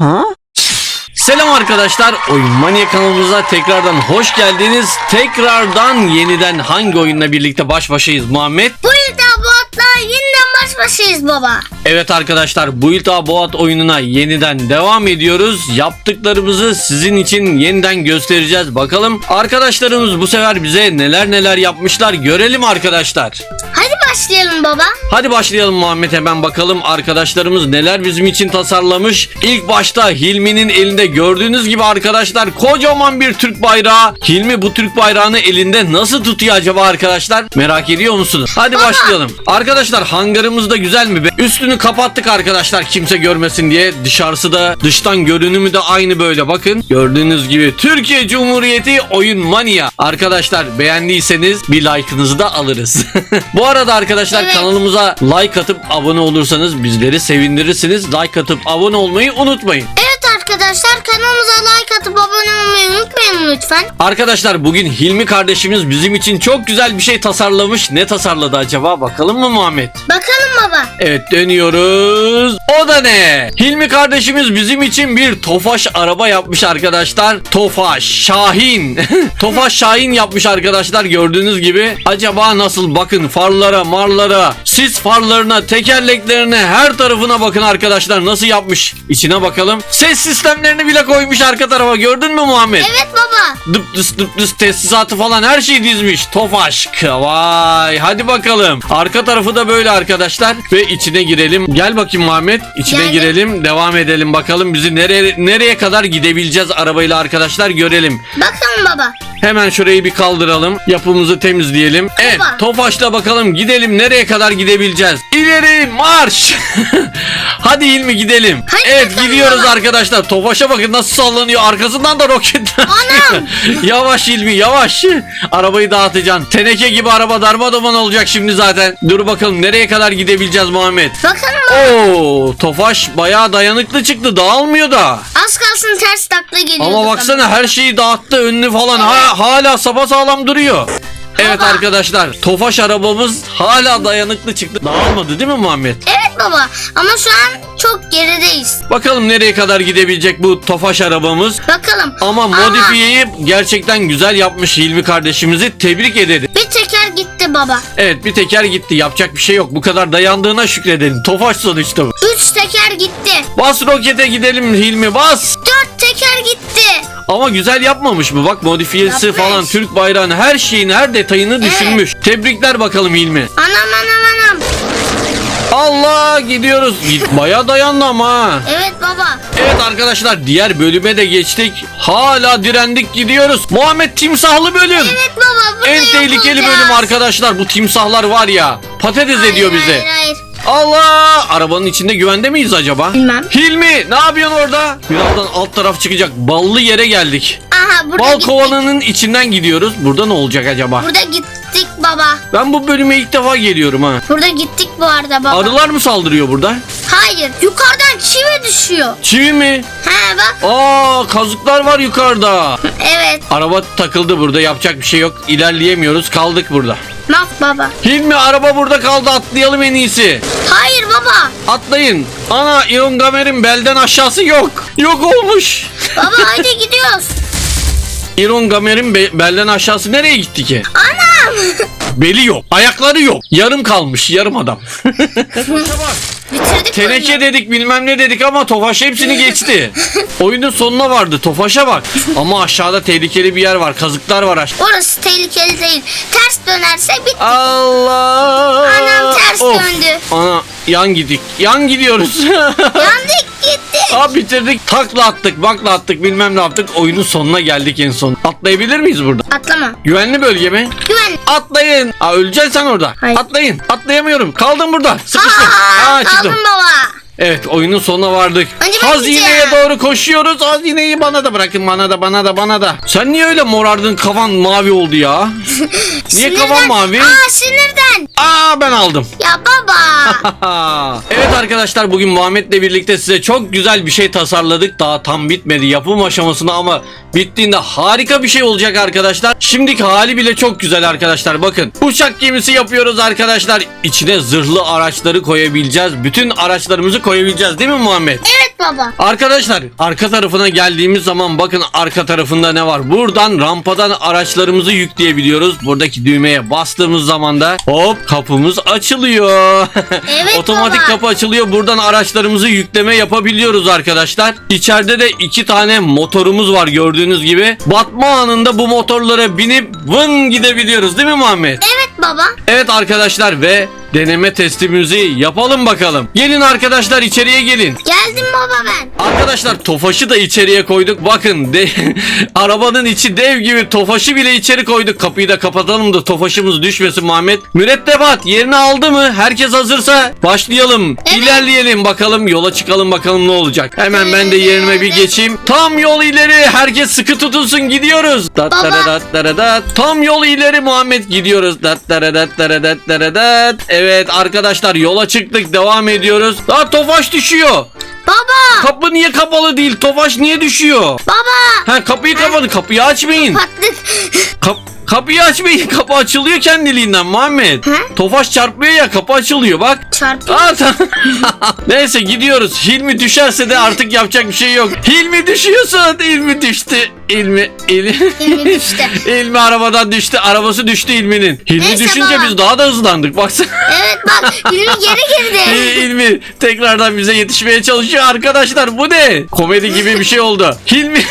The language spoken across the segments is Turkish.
Ha? Selam arkadaşlar. Oyun Mania kanalımıza tekrardan hoş geldiniz. Tekrardan yeniden hangi oyunla birlikte baş başayız Muhammed? Bu yüzden bu atla yeniden baş başayız baba. Evet arkadaşlar bu Ilta Boğat oyununa yeniden devam ediyoruz. Yaptıklarımızı sizin için yeniden göstereceğiz. Bakalım arkadaşlarımız bu sefer bize neler neler yapmışlar görelim arkadaşlar. Başlayalım baba. Hadi başlayalım Muhammed hemen bakalım arkadaşlarımız neler bizim için tasarlamış. İlk başta Hilmi'nin elinde gördüğünüz gibi arkadaşlar kocaman bir Türk bayrağı. Hilmi bu Türk bayrağını elinde nasıl tutuyor acaba arkadaşlar? Merak ediyor musunuz? Hadi başlayalım. Arkadaşlar hangarımız da güzel mi be? Üstünü kapattık arkadaşlar kimse görmesin diye. Dışarısı da dıştan görünümü de aynı böyle bakın. Gördüğünüz gibi Türkiye Cumhuriyeti Oyun Mania. Arkadaşlar beğendiyseniz bir like'ınızı da alırız. bu arada arkadaşlar Evet. kanalımıza like atıp abone olursanız bizleri sevindirirsiniz. Like atıp abone olmayı unutmayın. Evet arkadaşlar kanalımıza like atıp abone olmayı unutmayın lütfen. Arkadaşlar bugün Hilmi kardeşimiz bizim için çok güzel bir şey tasarlamış. Ne tasarladı acaba? Bakalım mı Muhammed? Bakalım baba. Evet dönüyoruz. O da ne? Hilmi kardeşimiz bizim için bir Tofaş araba yapmış arkadaşlar. Tofaş Şahin. Tofaş Şahin yapmış arkadaşlar gördüğünüz gibi. Acaba nasıl? Bakın farlara, marlara, sis farlarına, tekerleklerine, her tarafına bakın arkadaşlar nasıl yapmış. İçine bakalım. Ses sistemlerini bile koymuş arka tarafa. Gördün mü Muhammed? Evet baba. Dıp dıs dıp dıs tesisatı falan her şeyi dizmiş. Tofaş. Vay hadi bakalım. Arka tarafı da böyle arkadaşlar. Ve içine girelim. Gel bakayım Muhammed. İçine Geldim. girelim. Devam edelim bakalım bizi nereye nereye kadar gidebileceğiz arabayla arkadaşlar görelim. Bakalım baba. Hemen şurayı bir kaldıralım. Yapımızı temizleyelim. Evet. Tofaş'la bakalım gidelim nereye kadar gidebileceğiz. İleri marş. Hadi İlmi gidelim. Hadi evet bakalım gidiyoruz baba. arkadaşlar. Tofaş'a bakın nasıl sallanıyor. Arkasından da roket. Anam. yavaş İlmi yavaş. Arabayı dağıtacaksın. Teneke gibi araba darmadağın olacak şimdi zaten. Dur bakalım nereye kadar gidebileceğiz Muhammed. Bakalım. Oo, Tofaş bayağı dayanıklı çıktı. Dağılmıyor da. Az kalsın ters takla geliyordu. Ama baksana her şeyi dağıttı önünü falan ha, hala sapasağlam duruyor. Evet Baba. arkadaşlar Tofaş arabamız hala dayanıklı çıktı. Dağılmadı değil mi Muhammed? Evet baba ama şu an çok gerideyiz. Bakalım nereye kadar gidebilecek bu Tofaş arabamız. Bakalım. Ama modifiyeyi gerçekten güzel yapmış Hilmi kardeşimizi tebrik edelim. Gitti baba. Evet bir teker gitti yapacak bir şey yok. Bu kadar dayandığına şükredelim. Tofaş sonuçta bu. Üç teker gitti. Bas rokete gidelim Hilmi bas. Dört teker gitti. Ama güzel yapmamış mı? Bak modifiyesi Yapmış. falan Türk bayrağını her şeyini her detayını düşünmüş. Tebrikler bakalım Hilmi. Anam anam. Allah gidiyoruz. Git- Bayağı dayandı ama. ha. Evet baba. Evet arkadaşlar diğer bölüme de geçtik. Hala direndik gidiyoruz. Muhammed timsahlı bölüm. Evet baba. En tehlikeli yapacağız. bölüm arkadaşlar. Bu timsahlar var ya. Patates Hayır, ediyor bize. Hayır hayır. Allah! Arabanın içinde güvende miyiz acaba? Bilmem. Hilmi ne yapıyorsun orada? Birazdan alt taraf çıkacak. Ballı yere geldik. Aha burada Bal gittik. kovanının içinden gidiyoruz. Burada ne olacak acaba? Burada gittik baba. Ben bu bölüme ilk defa geliyorum ha. Burada gittik bu arada baba. Arılar mı saldırıyor burada? Hayır. Yukarıdan çivi düşüyor. Çivi mi? He bak. Aa kazıklar var yukarıda. Evet. Araba takıldı burada yapacak bir şey yok. İlerleyemiyoruz kaldık burada. Maf baba. Hilmi araba burada kaldı atlayalım en iyisi. Hayır baba. Atlayın. Ana İron Gamer'in belden aşağısı yok. Yok olmuş. Baba hadi gidiyoruz. İron Gamer'in be- belden aşağısı nereye gitti ki? Beli yok. Ayakları yok. Yarım kalmış. Yarım adam. Bitirdik Teneke oyunu. dedik bilmem ne dedik ama Tofaş hepsini geçti. Oyunun sonuna vardı. Tofaş'a bak. Ama aşağıda tehlikeli bir yer var. Kazıklar var aşağıda. Orası tehlikeli değil. Ters dönerse bit. Allah. Anam ters döndü. Ana yan gidik. Yan gidiyoruz. Yandık gitti. Aa bitirdik. Takla attık, bakla attık, bilmem ne yaptık. Oyunun sonuna geldik en son. Atlayabilir miyiz burada? Atlama. Güvenli bölge mi? Güven. Atlayın. Aa öleceksin sen orada. Hayır. Atlayın. Atlayamıyorum. Kaldım burada. Sıkıştım. Aa, Aa çıktım. baba. Evet oyunun sonuna vardık. Önce ben Hazineye gideceğim. doğru koşuyoruz. Hazineyi bana da bırakın. Bana da bana da bana da. Sen niye öyle morardın kafan mavi oldu ya? Niye kafan Sinirden- mavi? Aa sinirden. Aa ben aldım. Ya baba. evet arkadaşlar bugün Muhammed'le birlikte size çok güzel bir şey tasarladık. Daha tam bitmedi yapım aşamasında ama bittiğinde harika bir şey olacak arkadaşlar. Şimdiki hali bile çok güzel arkadaşlar. Bakın uçak gemisi yapıyoruz arkadaşlar. İçine zırhlı araçları koyabileceğiz. Bütün araçlarımızı koy koyabileceğiz değil mi Muhammed? Evet baba. Arkadaşlar arka tarafına geldiğimiz zaman bakın arka tarafında ne var? Buradan rampadan araçlarımızı yükleyebiliyoruz. Buradaki düğmeye bastığımız zaman da hop kapımız açılıyor. Evet Otomatik baba. kapı açılıyor. Buradan araçlarımızı yükleme yapabiliyoruz arkadaşlar. İçeride de iki tane motorumuz var gördüğünüz gibi. Batma anında bu motorlara binip vın gidebiliyoruz değil mi Muhammed? Evet baba. Evet arkadaşlar ve deneme testimizi yapalım bakalım. Gelin arkadaşlar içeriye gelin. Geldim baba ben. Arkadaşlar Tofaş'ı da içeriye koyduk. Bakın de, arabanın içi dev gibi Tofaş'ı bile içeri koyduk. Kapıyı da kapatalım da Tofaş'ımız düşmesin Muhammed. Mürettebat yerini aldı mı? Herkes hazırsa başlayalım. Evet. İlerleyelim bakalım. Yola çıkalım bakalım ne olacak. Hemen ben de yerime bir geçeyim. Tam yol ileri. Herkes sıkı tutunsun gidiyoruz. Dat Baba. dara dat dara dat. Tam yol ileri Muhammed gidiyoruz. Dat dara dat dara dat dara dat. Evet arkadaşlar yola çıktık devam ediyoruz. Aa Tofaş düşüyor. Baba. Kapı niye kapalı değil? Tofaş niye düşüyor? Baba. Ha kapıyı kapadı. Kapıyı açmayın. Patlık. Kap- kapıyı açmayın. Kapı açılıyor kendiliğinden Muhammed. Hı? Tofaş çarpmıyor ya kapı açılıyor bak. Çarpı. Aa, tamam. Neyse gidiyoruz. Hilmi düşerse de artık yapacak bir şey yok. Hilmi düşüyorsun. Hilmi düştü. Hilmi, İlmi, Hilmi düştü. İlmi arabadan düştü. Arabası düştü İlmi'nin. Hilmi Neyse düşünce baba. biz daha da hızlandık. Baksana. Evet bak Hilmi geri girdi. Hilmi tekrardan bize yetişmeye çalışıyor arkadaşlar. Bu ne? Komedi gibi bir şey oldu. Hilmi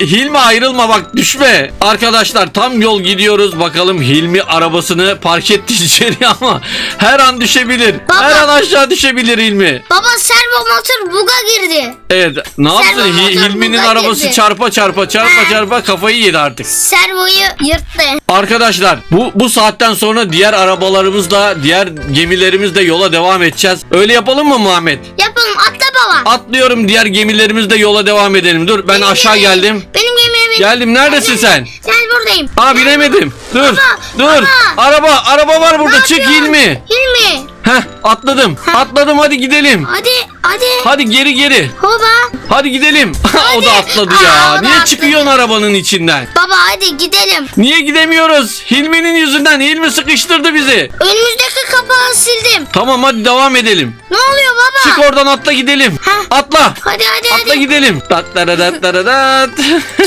Hilmi ayrılma bak düşme. Arkadaşlar tam yol gidiyoruz. Bakalım Hilmi arabasını park etti içeri ama her an düşebilir. Baba. Her an aşağı düşebilir Hilmi. Baba servo motor buga girdi. Evet ne yaptın? Servo motor Hilmi'nin buga arabası girdi. çarpa çarpa çarpa Ha. çarpa kafayı yedi artık. Servoyu yırttı. Arkadaşlar bu bu saatten sonra diğer arabalarımızla diğer gemilerimizle yola devam edeceğiz. Öyle yapalım mı Muhammed? Yapalım atla baba. Atlıyorum diğer gemilerimizle yola devam edelim. Dur ben Benim aşağı geldim. Benim gemiye bin. Geldim neredesin Gel, sen? Gel buradayım. Aa binemedim. Dur Baba, dur. baba. Araba araba var burada Ne çık yapıyorsun? Hilmi. Hilmi. Heh atladım. Atladım hadi gidelim. Hadi hadi. Hadi geri geri. Baba. Hadi gidelim. o da atladı Aa, ya. o da Niye atladı. çıkıyorsun arabanın içinden? Baba hadi gidelim. Niye gidemiyoruz? Hilmi'nin yüzünden. Hilmi sıkıştırdı bizi. Önümüzdeki kapağı sildim. Tamam hadi devam edelim. Ne oluyor baba? Çık oradan atla gidelim. Heh. Atla. Hadi hadi Atla hadi. gidelim. Dat dat dat dat dat.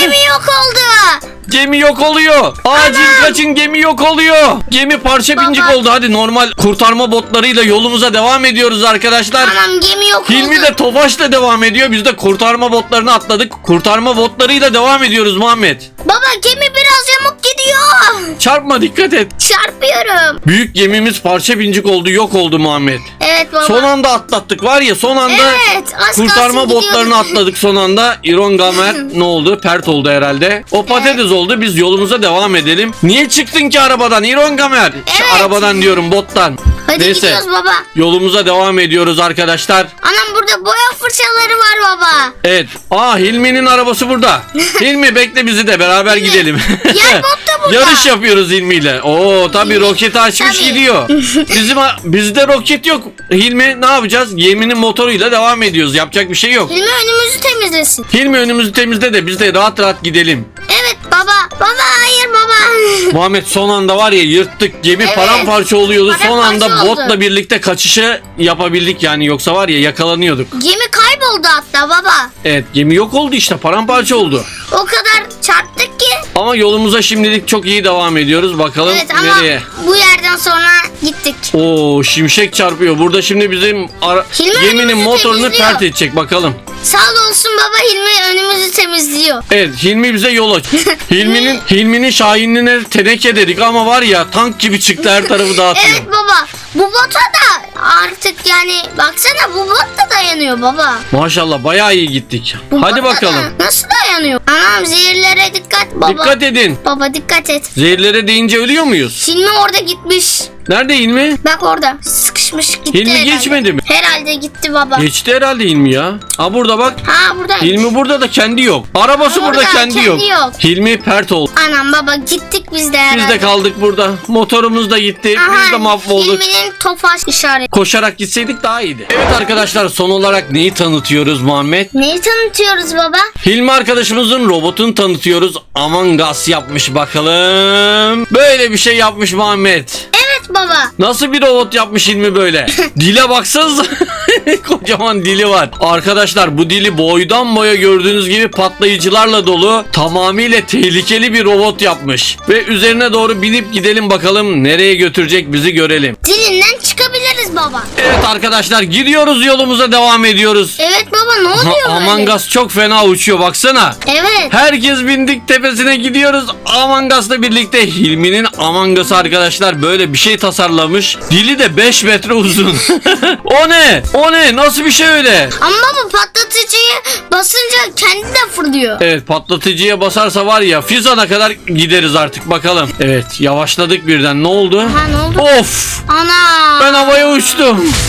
Gemi yok oldu. Gemi yok oluyor. Acil Anam. kaçın gemi yok oluyor. Gemi parça Baba. pincik oldu. Hadi normal kurtarma botlarıyla yolumuza devam ediyoruz arkadaşlar. Anam gemi yok Hilmi oldu. de Tofaş'la devam ediyor. Biz de kurtarma botlarını atladık. Kurtarma botlarıyla devam ediyoruz Muhammed. Baba gemi biraz yamuk gidiyor. Çarpma dikkat et. Çarpıyorum. Büyük gemimiz parça pincik oldu yok oldu Muhammed. Evet baba. Son anda atlattık var ya son anda Evet. Az kurtarma kalsın botlarını gidiyorduk. atladık son anda. İron Gamer ne oldu? Pert oldu herhalde. O patates oldu. Biz yolumuza devam edelim. Niye çıktın ki arabadan İron Gamer? Şu Evet. arabadan diyorum bottan. Hadi Neyse. gidiyoruz baba. Yolumuza devam ediyoruz arkadaşlar. Anam burada boya fırçaları var baba. Evet. Aa Hilmi'nin arabası burada. Hilmi bekle bizi de beraber gidelim. Yer bot da burada. Yarış yapıyoruz Hilmi ile. Oo tabii roketi açmış tabii. gidiyor. Bizim bizde roket yok. Hilmi ne yapacağız? Geminin motoruyla devam ediyoruz. Yapacak bir şey yok. Hilmi önümüzü temizlesin. Hilmi önümüzü temizle de biz de rahat rahat gidelim. Evet baba. Baba hayır baba. Muhammed son anda var ya yırttık. Gemi Evet. paramparça oluyordu. Son Paramparça anda oldu. botla birlikte kaçışı yapabildik yani. Yoksa var ya yakalanıyorduk. gemi kayboldu hatta baba. Evet gemi yok oldu işte paramparça oldu. O kadar çarptık ki. Ama yolumuza şimdilik çok iyi devam ediyoruz. Bakalım Evet ama nereye? bu yerden sonra gittik. Oo şimşek çarpıyor. Burada şimdi bizim ara- Hilmi geminin önümüzü motorunu temizliyor. pert edecek bakalım. Sağ olsun baba Hilmi önümüzü temizliyor. Evet Hilmi bize yol aç. Hilmi'nin Hilmi'nin Şahin'ine teneke dedik ama var ya tank gibi çıktı her tarafı dağıtıyor. Evet baba. Bu bota da artık yani baksana bu bot da dayanıyor baba. Maşallah bayağı iyi gittik. Bu Hadi bakalım. da nasıl dayanıyor? Anam zehirlere dikkat baba. Dikkat edin. Baba dikkat et. Zehirlere değince ölüyor muyuz? Hilmi orada gitmiş. Nerede Hilmi? Bak orada sıkışmış gitti Hilmi herhalde. geçmedi mi? Herhalde gitti baba. Geçti herhalde Hilmi ya. Ha burada bak. Ha burada. Hilmi burada da kendi yok. Arabası Burada burada kendi, kendi yok. yok. Hilmi pert oldu. Anam baba gittik biz de herhalde. Biz de kaldık burada. Motorumuz da gitti. Biz de mahvolduk. Hilmi'nin tofaş işareti. Koşarak gitseydik daha iyiydi. Evet arkadaşlar son olarak neyi tanıtıyoruz Muhammed? Neyi tanıtıyoruz baba? Hilmi arkadaşımızın robotunu tanıtıyoruz. Among Us yapmış bakalım. Böyle bir şey yapmış Muhammed. Evet baba. Nasıl bir robot yapmış Hilmi böyle? Dile baksanıza. Kocaman dili var. Arkadaşlar bu dili boydan boya gördüğünüz gibi patlayıcılarla dolu tamamıyla tehlikeli bir robot yapmış. Ve üzerine doğru binip gidelim bakalım nereye götürecek bizi görelim. Dilinden çıkabiliriz baba. Evet arkadaşlar gidiyoruz yolumuza devam ediyoruz. Evet baba ne oluyor böyle? Among Us çok fena uçuyor baksana. Evet. Herkes bindik tepesine gidiyoruz. Among Us'la birlikte Hilmi'nin Among Us arkadaşlar böyle bir şey tasarlamış. Dili de 5 metre uzun. o ne? O ne? Nasıl bir şey öyle? Ama baba patlatıcıyı basınca kendi de fırlıyor. Evet patlatıcıya basarsa var ya Fizan'a kadar gideriz artık bakalım. Evet yavaşladık birden ne oldu? Ha ne oldu? Of Ana. ben havaya uçtum.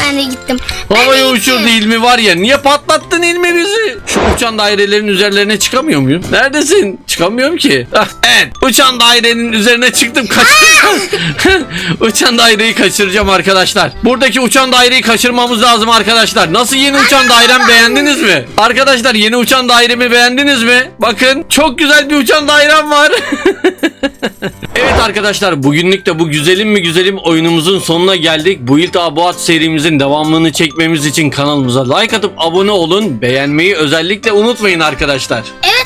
Ben de gittim. Ben de Havaya gittim. uçurdu İlmi var ya. Niye patlattın İlmi bizi? Şu uçan dairelerin üzerlerine çıkamıyor muyum? Neredesin? Çıkamıyorum ki. Ah, evet. Uçan dairenin üzerine çıktım. Kaçıracağım. uçan daireyi kaçıracağım arkadaşlar. Buradaki uçan daireyi kaçırmamız lazım arkadaşlar. Nasıl yeni uçan dairem beğendiniz mi? Arkadaşlar yeni uçan dairemi beğendiniz mi? Bakın çok güzel bir uçan dairem var. Arkadaşlar bugünlük de bu güzelim mi güzelim oyunumuzun sonuna geldik. Bu İlt Abuat serimizin devamını çekmemiz için kanalımıza like atıp abone olun. Beğenmeyi özellikle unutmayın arkadaşlar. Evet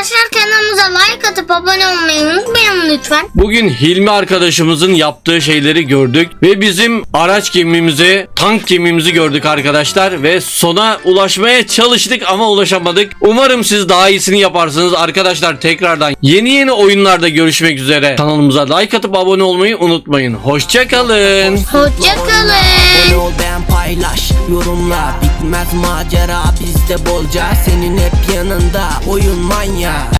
arkadaşlar kanalımıza like atıp abone olmayı unutmayın lütfen. Bugün Hilmi arkadaşımızın yaptığı şeyleri gördük ve bizim araç gemimizi, tank gemimizi gördük arkadaşlar ve sona ulaşmaya çalıştık ama ulaşamadık. Umarım siz daha iyisini yaparsınız arkadaşlar tekrardan yeni yeni oyunlarda görüşmek üzere. Kanalımıza like atıp abone olmayı unutmayın. Hoşçakalın. Hoşçakalın. Abone ol beğen paylaş yorumla Bitmez macera bizde bolca Senin hep yanında oyun manya shine.